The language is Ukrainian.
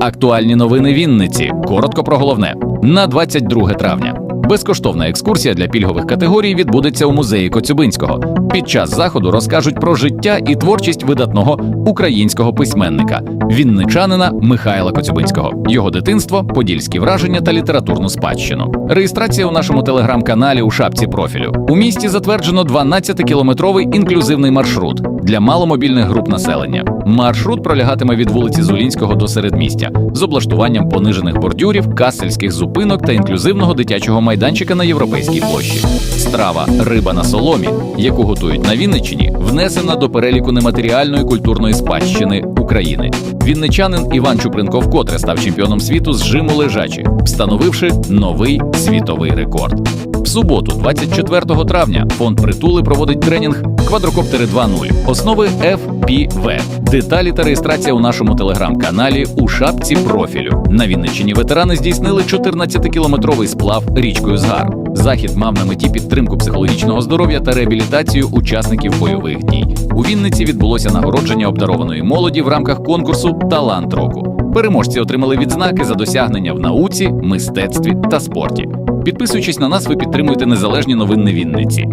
Актуальні новини Вінниці. Коротко про головне на 22 травня. Безкоштовна екскурсія для пільгових категорій відбудеться у музеї Коцюбинського. Під час заходу розкажуть про життя і творчість видатного українського письменника, вінничанина Михайла Коцюбинського, його дитинство, подільські враження та літературну спадщину. Реєстрація у нашому телеграм-каналі у шапці профілю. У місті затверджено 12-кілометровий інклюзивний маршрут для маломобільних груп населення. Маршрут пролягатиме від вулиці Зулінського до середмістя з облаштуванням понижених бордюрів, касельських зупинок та інклюзивного дитячого майданчика на європейській площі. Страва риба на соломі, яку готують на Вінниччині, внесена до переліку нематеріальної культурної спадщини України. Вінничанин Іван Чупринко вкотре став чемпіоном світу з жиму лежачі, встановивши новий світовий рекорд. В суботу, 24 травня, фонд притули проводить тренінг Квадрокоптери 2.0. Основи FPV. Деталі та реєстрація у нашому телеграм-каналі у шапці профілю. На Вінниччині ветерани здійснили 14-кілометровий сплав річкою Згар. Захід мав на меті підтримку психологічного здоров'я та реабілітацію учасників бойових дій. У Вінниці відбулося нагородження обдарованої молоді в рамках конкурсу Талант року. Переможці отримали відзнаки за досягнення в науці, мистецтві та спорті. Підписуючись на нас, ви підтримуєте незалежні новини Вінниці.